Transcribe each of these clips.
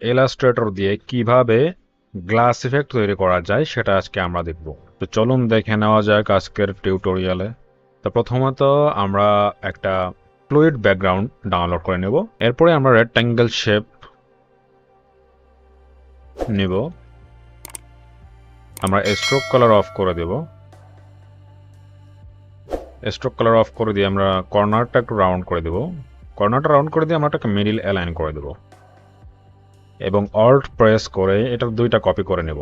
Illustrator দিয়ে কীভাবে glass effect তৈরি করা যায় সেটা আজকে আমরা দেখব। তো চলুন দেখে নেওয়া যাক আজকের টিউটোরিয়ালে তো প্রথমত আমরা একটা ফ্লুইড ব্যাকগ্রাউন্ড ডাউনলোড করে নেব। এরপরে আমরা রেক্ট্যাঙ্গেল শেপ নিব। আমরা স্ট্রোক কালার অফ করে দেব। স্ট্রোক কালার অফ করে দিয়ে আমরা কর্নারটা একটু রাউন্ড করে দেব। কর্নারটা রাউন্ড করে দিয়ে আমরা একটা মিডিল অ্যালাইন করে দেব। এবং অল্ট প্রেস করে এটার দুইটা কপি করে নেব।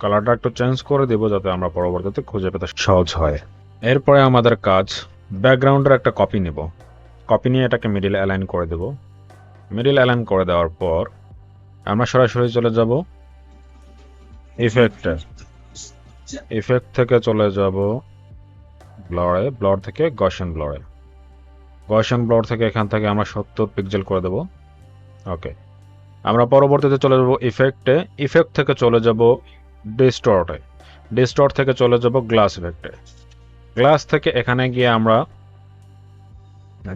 কালারটা একটু চেঞ্জ করে দেব যাতে আমরা পরবর্তীতে খুঁজে পেতে সহজ হয়। এরপরে আমাদের কাজ ব্যাকগ্রাউন্ডের একটা কপি নেব। কপি নিয়ে এটাকে মিডিল অ্যালাইন করে দেব। মিডিল অ্যালাইন করে দেওয়ার পর আমরা সরাসরি চলে যাব ইফেক্টে ইফেক্ট থেকে চলে যাব ব্লরে ব্লর থেকে গশন ব্লরে গশন ব্লর থেকে এখান থেকে আমরা সত্তর পিক্সেল করে দেব। ওকে আমরা পরবর্তীতে চলে যাব ইফেক্টে ইফেক্ট থেকে চলে যাব ডিস্টর্টে ডিস্টর্ট থেকে চলে যাব গ্লাস ইফেক্টে গ্লাস থেকে এখানে গিয়ে আমরা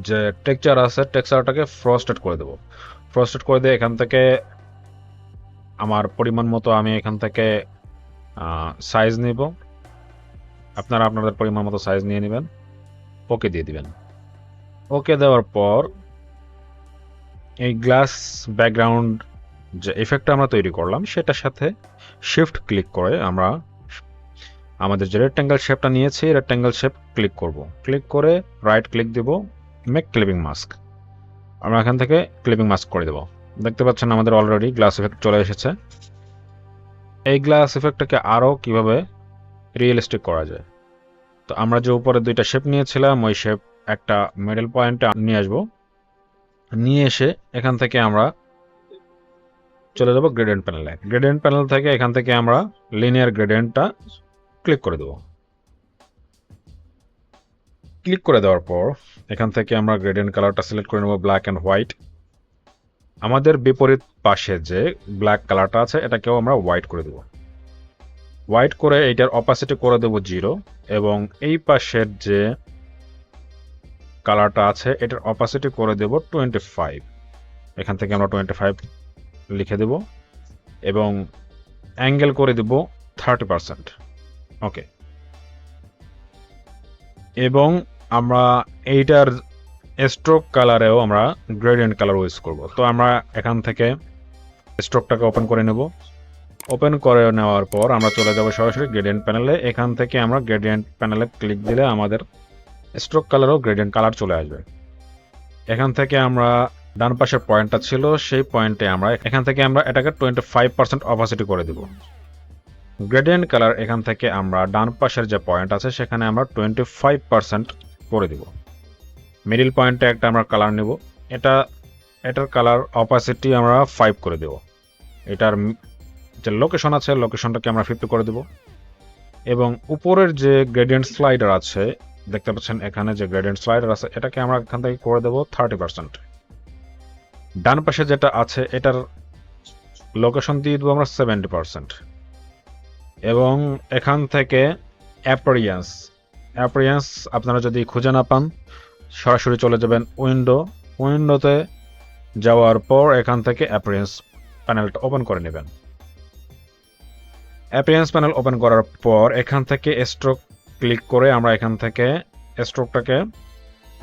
যে টেক্সচার আছে টেক্সচারটাকে ফ্রস্টেড করে দেব। ফ্রস্টেড করে দিয়ে এখান থেকে আমার পরিমাণ মতো আমি এখান থেকে সাইজ নিব। আপনারা আপনাদের পরিমাণ মতো সাইজ নিয়ে নেবেন। ওকে দিয়ে দিবেন। ওকে দেওয়ার পর এই গ্লাস ব্যাকগ্রাউন্ড যে এফেক্টটা আমরা তৈরি করলাম, সেটার সাথে শিফট ক্লিক করে আমরা আমাদের যে রেক্ট্যাঙ্গেল শেপটা নিয়েছি রেক্ট্যাঙ্গেল শেপ ক্লিক করব। ক্লিক করে রাইট ক্লিক দেব মেক ক্লিপিং মাস্ক আমরা এখান থেকে ক্লিপিং মাস্ক করে দেব। দেখতে পাচ্ছেন আমাদের অলরেডি গ্লাস এফেক্ট চলে এসেছে। এই গ্লাস এফেক্টটাকে আরও কীভাবে রিয়েলিস্টিক করা যায়? তো আমরা যে উপরে দুইটা শেপ নিয়েছিলাম, ওই শেপ একটা মিডল পয়েন্টে নিয়ে আসব। নিয়ে এসে এখান থেকে আমরা চলে যাব গ্রেডিয়েন্ট প্যানেলে গ্রেডিয়েন্ট প্যানেল থেকে এখান থেকে আমরা লিনিয়ার গ্রেডিয়েন্টটা ক্লিক করে দেব। ক্লিক করে দেওয়ার পর এখান থেকে আমরা গ্রেডিয়েন্ট কালারটা সিলেক্ট করে নেব ব্ল্যাক অ্যান্ড হোয়াইট আমাদের বিপরীত পাশে যে ব্ল্যাক কালারটা আছে, এটাকেও আমরা হোয়াইট করে দেব। হোয়াইট করে এইটার অপাসিটি করে দেব জিরো এবং এই পাশের যে কালারটা আছে, এটার অপাসিটি করে দেব টোয়েন্টি ফাইভ এখান থেকে আমরা টোয়েন্টি ফাইভ লিখে দেব এবং অ্যাঙ্গেল করে দেব থার্টি পারসেন্ট ওকে এবং আমরা এইটার স্ট্রোক কালারেও আমরা গ্রেডিয়েন্ট কালার ইউজ করব। তো আমরা এখান থেকে স্ট্রোকটাকে ওপেন করে নেব। ওপেন করে নেওয়ার পর আমরা চলে যাব সরাসরি গ্রেডিয়েন্ট প্যানেলে এখান থেকে আমরা গ্রেডিয়েন্ট প্যানেলে ক্লিক দিলে আমাদের স্ট্রোক কালারও গ্রেডিয়েন্ট কালার চলে আসবে। এখান থেকে আমরা ডান পাশের পয়েন্টটা ছিল, সেই পয়েন্টে আমরা, এখান থেকে আমরা এটাকে টোয়েন্টি ফাইভ পার্সেন্ট অপাসিটি করে দেব। গ্রেডিয়েন্ট কালার এখান থেকে আমরা ডান পাশের যে পয়েন্ট আছে, সেখানে আমরা টোয়েন্টি ফাইভ পার্সেন্ট করে দেব। মিডিল পয়েন্টে একটা আমরা কালার নেব। এটা, এটার কালার অপাসিটি আমরা ফাইভ করে দেব। এটার যে লোকেশন আছে লোকেশনটাকে আমরা ফিফটি করে দেব। এবং উপরের যে গ্রেডিয়েন্ট স্লাইডার আছে দেখতে পাচ্ছেন এখানে যে গ্রেডিয়েন্ট স্লাইডার আছে, এটাকে আমরা এখান থেকে করে দেব থার্টি পার্সেন্ট ডান পাশে যেটা আছে, এটার লোকেশন দিয়ে দেবো আমরা সেভেন্টি পার্সেন্ট এবং এখান থেকে অ্যাপরিয়েন্স অ্যাপরিয়েন্স আপনারা যদি খুঁজে না পান, সরাসরি চলে যাবেন উইন্ডো উইন্ডোতে যাওয়ার পর এখান থেকে অ্যাপরিয়েন্স প্যানেলটা ওপেন করে নেবেন। অ্যাপিয়েন্স প্যানেল ওপেন করার পর এখান থেকে স্ট্রোক ক্লিক করে আমরা এখান থেকে স্ট্রোকটাকে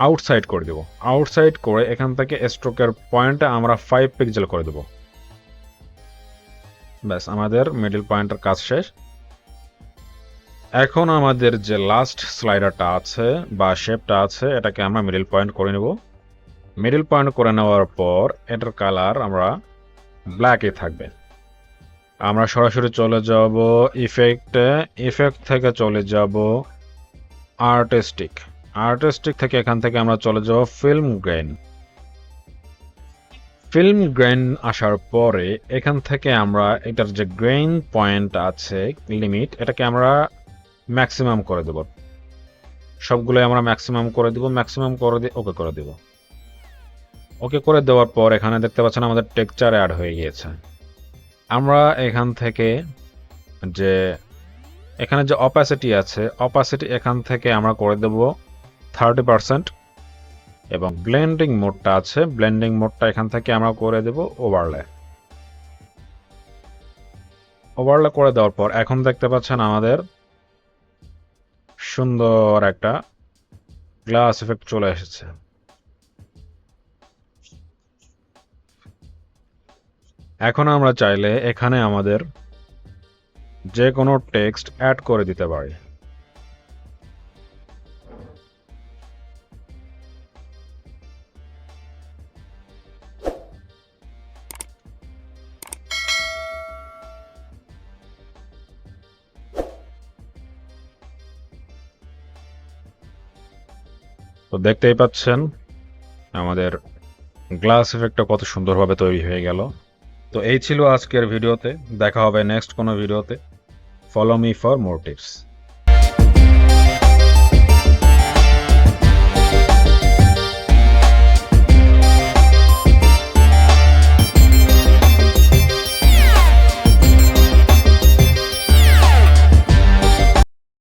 আউটসাইড করে দেব। আউটসাইড করে এখান থেকে স্ট্রোকের পয়েন্টে আমরা ফাইভ পিক্সেল করে দেব। ব্যাস, আমাদের মিডিল পয়েন্টের কাজ শেষ। এখন আমাদের যে লাস্ট স্লাইডারটা আছে বা শেপটা আছে, এটাকে আমরা মিডিল পয়েন্ট করে নেব। মিডিল পয়েন্ট করে নেওয়ার পর এটার কালার আমরা ব্ল্যাকে থাকবে। আমরা সরাসরি চলে যাব ইফেক্টে ইফেক্ট থেকে চলে যাব আর্টিস্টিক আর্টিস্টিক থেকে এখান থেকে আমরা চলে যাব ফিল্ম গ্রেন ফিল্ম গ্রেন আসার পরে এখান থেকে আমরা, এটার যে গ্রেন পয়েন্ট আছে লিমিট এটাকে আমরা ম্যাক্সিমাম করে দেব। সবগুলোই আমরা ম্যাক্সিমাম করে দেব ম্যাক্সিমাম করে দিয়ে ওকে করে দেব। ওকে করে দেওয়ার পর এখানে দেখতে পাচ্ছেন আমাদের টেক্সচার অ্যাড হয়ে গিয়েছে। আমরা এখান থেকে যে, এখানে যে অপাসিটি আছে অপাসিটি এখান থেকে আমরা করে দেব থার্টি পারসেন্ট এবং ব্লেন্ডিং মোডটা আছে ব্লেন্ডিং মোডটা এখান থেকে আমরা করে দেব ওভারলে ওভারলে করে দেওয়ার পর এখন দেখতে পাচ্ছেন আমাদের সুন্দর একটা গ্লাস এফেক্ট চলে এসেছে। এখন আমরা চাইলে এখানে আমাদের যে কোনো টেক্সট অ্যাড করে দিতে পারি। তো দেখতেই পাচ্ছেন, আমাদের গ্লাস এফেক্টটা কত সুন্দরভাবে তৈরি হয়ে গেল। তো এই ছিল আজকের ভিডিওতে। দেখা হবে নেক্সট কোনো ভিডিওতে। Follow me for more tips